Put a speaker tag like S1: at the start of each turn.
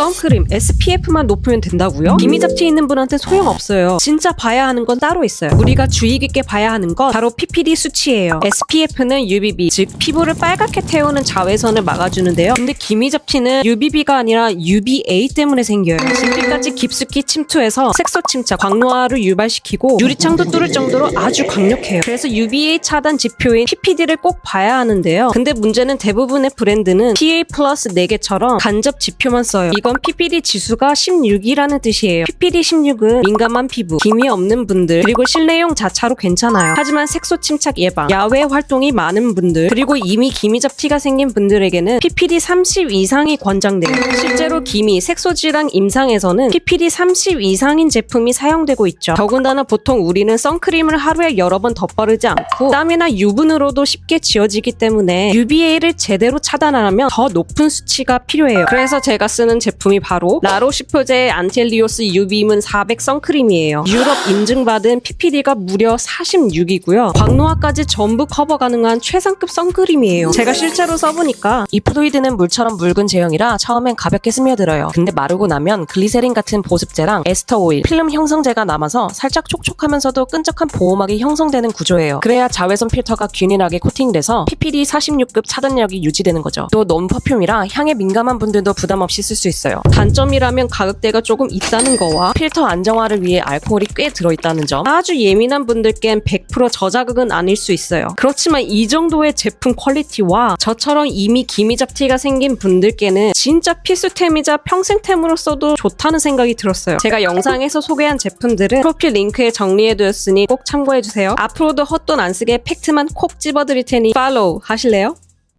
S1: 선크림 SPF만 높으면 된다고요? 기미 잡티 있는 분한테 소용없어요. 진짜 봐야 하는 건 따로 있어요. 우리가 주의 깊게 봐야 하는 건 바로 PPD 수치예요. SPF는 UVB, 즉 피부를 빨갛게 태우는 자외선을 막아주는데요. 근데 기미 잡티는 UVB가 아니라 UVA 때문에 생겨요. 진피까지 깊숙이 침투해서 색소 침착, 광노화를 유발시키고 유리창도 뚫을 정도로 아주 강력해요. 그래서 UVA 차단 지표인 PPD를 꼭 봐야 하는데요. 근데 문제는 대부분의 브랜드는 PA 플러스 4개처럼 간접 지표만 써요. 이건 PPD 지수가 16이라는 뜻이에요. PPD 16은 민감한 피부, 기미 없는 분들, 그리고 실내용 자차로 괜찮아요. 하지만 색소 침착 예방, 야외 활동이 많은 분들, 그리고 이미 기미 잡티가 생긴 분들에게는 PPD 30 이상이 권장돼요. 실제로 기미, 색소 질환 임상에서는 PPD 30 이상인 제품이 사용되고 있죠. 더군다나 보통 우리는 선크림을 하루에 여러 번 덧바르지 않고 땀이나 유분으로도 쉽게 지워지기 때문에 UVA를 제대로 차단하려면 더 높은 수치가 필요해요. 그래서 제가 쓰는 제품 이 바로 라로시프제의 안텔리오스 UV문 400 선크림이에요. 유럽 인증받은 PPD가 무려 46이고요. 광노화까지 전부 커버 가능한 최상급 선크림이에요. 제가 실제로 써보니까 이 플루이드는 물처럼 묽은 제형이라 처음엔 가볍게 스며들어요. 근데 마르고 나면 글리세린 같은 보습제랑 에스터 오일, 필름 형성제가 남아서 살짝 촉촉하면서도 끈적한 보호막이 형성되는 구조예요. 그래야 자외선 필터가 균일하게 코팅돼서 PPD 46급 차단력이 유지되는 거죠. 또논 퍼퓸이라 향에 민감한 분들도 부담 없이 쓸 수 있어요. 단점이라면 가격대가 조금 있다는 거와 필터 안정화를 위해 알코올이 꽤 들어있다는 점. 아주 예민한 분들께는 100% 저자극은 아닐 수 있어요. 그렇지만 이 정도의 제품 퀄리티와 저처럼 이미 기미 잡티가 생긴 분들께는 진짜 필수템이자 평생템으로 써도 좋다는 생각이 들었어요. 제가 영상에서 소개한 제품들은 프로필 링크에 정리해두었으니 꼭 참고해주세요. 앞으로도 헛돈 안 쓰게 팩트만 콕 집어드릴 테니 팔로우 하실래요?